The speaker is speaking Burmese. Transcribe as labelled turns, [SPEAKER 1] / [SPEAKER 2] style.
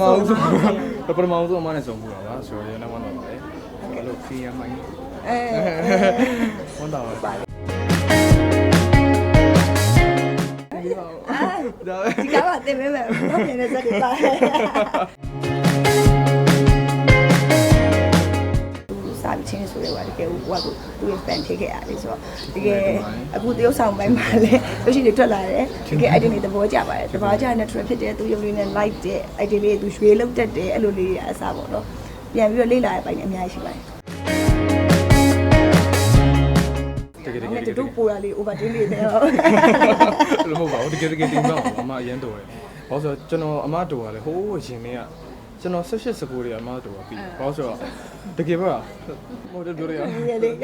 [SPEAKER 1] မအောင်ဆုံးပထမအောင်ဆုံးအမနဲ့ဆုံးမှုတာပါဆိုတော့ရနေဝမ်းတော့ပါတယ်အဲ့လိုဖီးရမိုင်း
[SPEAKER 2] အဲ
[SPEAKER 1] ဝမ်းတော့ပါဒါ
[SPEAKER 2] ဒီကားကတင်ပေးမယ်ဘာဖြစ်နေစက်တွေပါ စာပြီးချင်းဆိုရပါတကယ်ဟိုကသူ့ရဲ့ fan ဖြစ်ခဲ့ရတယ်ဆိုတော့တကယ်အခုတရုတ်ဆောင်ပိုင်းမှာလည်းလူရှိတွေထွက်လာတယ်တကယ် idea တွေသဘောကျပါတယ်သဘောကျတဲ့ natural ဖြစ်တယ်သူရုပ်လေးနဲ့ light တဲ့ idea လေးသူရွှေလောက်တက်တယ်အဲ့လိုလေးအစားပေါ့နော်ပြန်ပြီးတော့လေ့လာရပိုင်းအများကြီးရှိပါတယ်
[SPEAKER 1] တကယ်တ။ကယ်
[SPEAKER 2] အဲ့
[SPEAKER 1] တ
[SPEAKER 2] ဒါ
[SPEAKER 1] ကယ်
[SPEAKER 2] တို့ပူတာလေး over တင်းနေတယ်ဟုတ်
[SPEAKER 1] လို့မဟုတ်ပါဘူးတကယ်တကယ်တင်တော့အမအရင်တော်တယ်ဘာလို့ဆိုတော့ကျွန်တော်အမတော်ကလည်းဟိုးရင်နေက ကျွန်တော်18 19တွေအမတော်ကပြီးဘာလို့ဆိုတော့တကယ်ပါဟိုတပြောရအောင်။
[SPEAKER 2] ဒီလေရတယ်